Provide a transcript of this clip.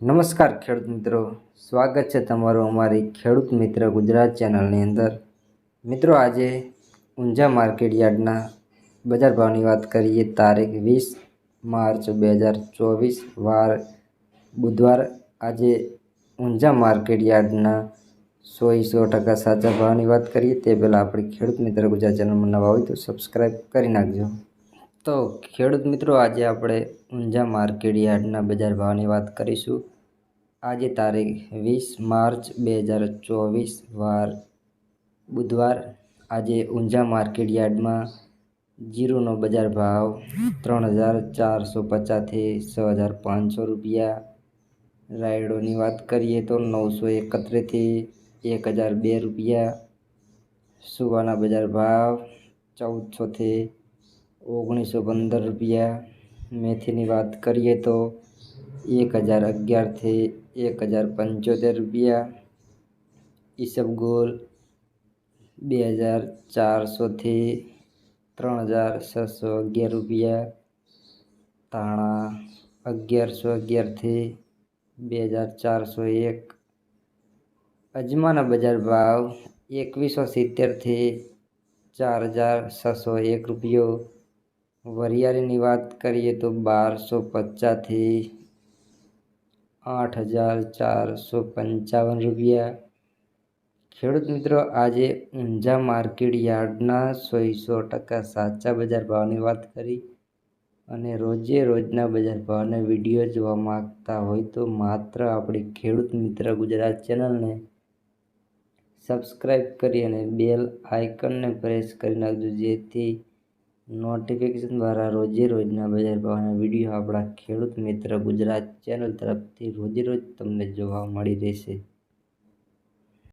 નમસ્કાર ખેડૂત મિત્રો. સ્વાગત છે તમારું અમારી ખેડૂત મિત્ર ગુજરાત ચેનલની અંદર. મિત્રો, આજે ઊંઝા માર્કેટ યાર્ડના બજાર ભાવની વાત કરીએ, તારીખ વીસ માર્ચ બે હજાર ચોવીસ, વાર બુધવાર. આજે ઊંઝા માર્કેટ યાર્ડના સો સો ટકા સાચા ભાવની વાત કરીએ, તે પહેલાં આપણી ખેડૂત મિત્ર ગુજરાત ચેનલમાં નવા હોય તો સબસ્ક્રાઈબ કરી નાખજો. તો ખેડૂત મિત્રો, આજે આપણે ઊંઝા માર્કેટ યાર્ડના બજાર ભાવની વાત કરીશું. આજે તારીખ વીસ માર્ચ બે હજાર ચોવીસ, વાર બુધવાર. આજે ઊંઝા માર્કેટ યાર્ડમાં જીરુનો બજાર ભાવ ત્રણ હજાર ચારસો પચાસથી છ હજાર પાંચસો રૂપિયા. રાયડોની વાત કરીએ તો નવસો એકત્રીસથી એક હજાર બે રૂપિયા. સુવાના બજાર ભાવ ચૌદસોથી ઓગણીસો પંદર રૂપિયા મેથીની વાત કરીએ તો એક હજાર અગિયારથી એક હજાર પંચોતેર રૂપિયા ઈસબગોલ બે હજાર ચારસોથી ત્રણ હજાર છસો અગિયાર રૂપિયા ધાણા અગિયારસો અગિયારથી બે હજાર ચારસો એક અજમાના બજાર ભાવ એકવીસો સિત્તેરથી ચાર હજાર છસો એક રૂપિયો વરિયાળીની વાત કરીએ તો બારસો પચાસથી આઠ હજાર ચારસો પંચાવન રૂપિયા. ખેડૂત મિત્રો, આજે ઊંઝા માર્કેટ યાર્ડના સોસો ટકા સાચા બજાર ભાવની વાત કરી અને રોજે રોજના બજાર ભાવના વીડિયો જોવા માગતા હોય તો માત્ર આપણી ખેડૂત મિત્ર ગુજરાત ચેનલને સબસ્ક્રાઈબ કરી અને બેલ આઇકનને પ્રેસ કરી નાખજો જેથી નોટિફિકેશન દ્વારા રોજે રોજના બજાર ભાવના વીડિયો આપણા ખેડૂત મિત્ર ગુજરાત ચેનલ તરફથી રોજે રોજ તમને જોવા મળી રહેશે.